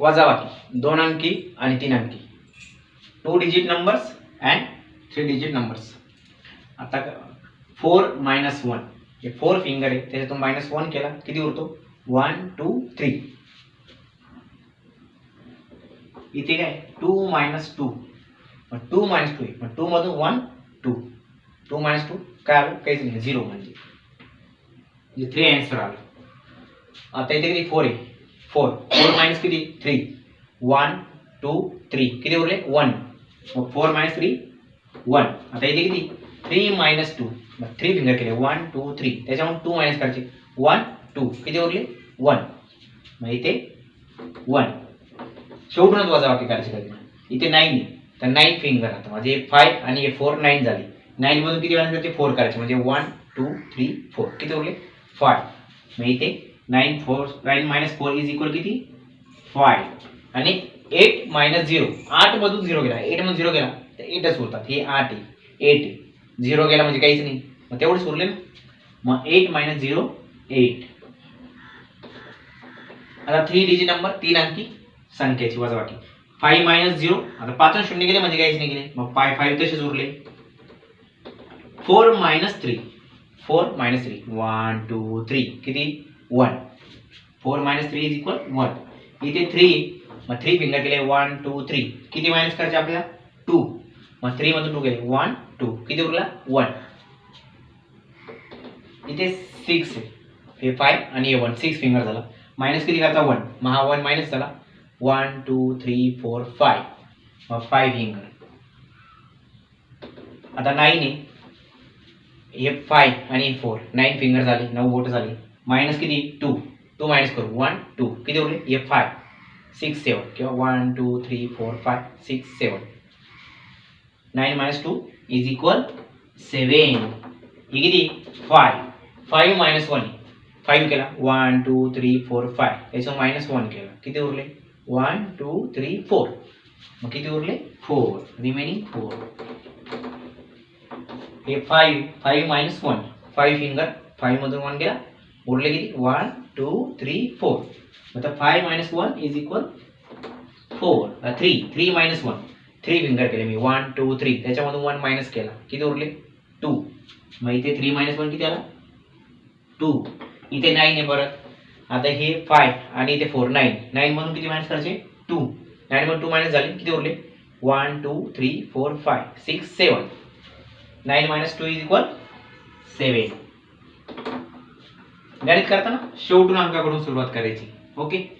वजाबाकी दोन अंकी आणि तीन अंकी. Two digit numbers and three digit numbers आता फोर मायनस वन हे फोर फिंगर आहे त्याच्यातून मायनस वन केला. किती उरतो? वन टू थ्री इथे काय? टू मायनस टू मग टू मायनस टू आहे. मग टू मधून one two two minus two काय आलं? काहीच नाही. झिरो म्हणजे. म्हणजे थ्री आन्सर आलं. आता इथे किती? फोर आहे. फोर. फोर मायनस किती? थ्री वन टू थ्री किती उरले? वन मग फोर मायनस थ्री वन आता इथे किती? थ्री मायनस टू मग थ्री फिंगर केले. वन टू थ्री त्याच्यामुळे टू मायनस करायचे. वन टू किती उरले? वन मग इथे वन शेवटूनच वजाबाकी करायची कधी? इथे नाईन आहे तर नाईन फिंगर आता म्हणजे फाय आणि हे फोर नाईन झाले. नाईनमधून किती वाजता ते फोर करायचे. म्हणजे वन टू थ्री फोर किती उरले? फाय मग इथे nine four nine minus four is equal किती? फाय. आणि एट मायनस झिरो. आठमधून झिरो गेला. एटमधून झिरो गेला. तर एटच उरतात हे आठ आहे. एट झिरो गेला म्हणजे काहीच नाही. मग तेवढेच उरले ना. मग एट मायनस झिरो एट. आता थ्री डिजिट नंबर तीन अंकी संख्येची वजाबाकी. Five minus zero. आता पाचून शून्य गेले म्हणजे काहीच नाही गेले. मग फाय फाईव्ह तसेच उरले four minus three. Four minus three. One two three किती? One four minus three is equal one इथे थ्री मग थ्री फिंगर केले वन टू थ्री किती मायनस करायचे आपल्याला? टू मग थ्री मधून टू गेले वन टू किती उरला? वन इथे सिक्स हे फाय आणि हे वन सिक्स फिंगर झाला. मायनस किती करायचा? वन मग हा वन मायनस झाला. One two three four five मग फाय फिंगर आता नाईन आहे. हे फाय आणि फोर नाईन फिंगर झाले. नऊ बोट झाली. मायनस किती टू। टू मायनस करू। One, two. किती उरले हे फाय सिक्स सेवन किंवा one, two three four five six seven nine minus two is equal seven हे किती five five minus one five केला। One two three four five त्याचं minus one केलं। किती उरले? वन टू थ्री फोर मग किती उरले? फोर रिमेनिंग फोर हे five five minus one five finger five मधून वन गेला उरले किती? वन टू थ्री फोर आता five minus one is equal four three three minus one three finger केले मी. वन टू थ्री त्याच्यामधून वन मायनस केला. किती उरले? टू मग इथे थ्री मायनस वन किती आला? टू इथे नाईन आहे परत. आता हे फाय आणि इथे फोर नाईन नाईन म्हणून किती मायनस करायचे? टू नाईन म्हणून टू मायनस झाले. किती उरले? One two three four five six seven nine minus two is equal seven गणित करताना शेवटून अंकाकडून सुरुवात करायची. ओके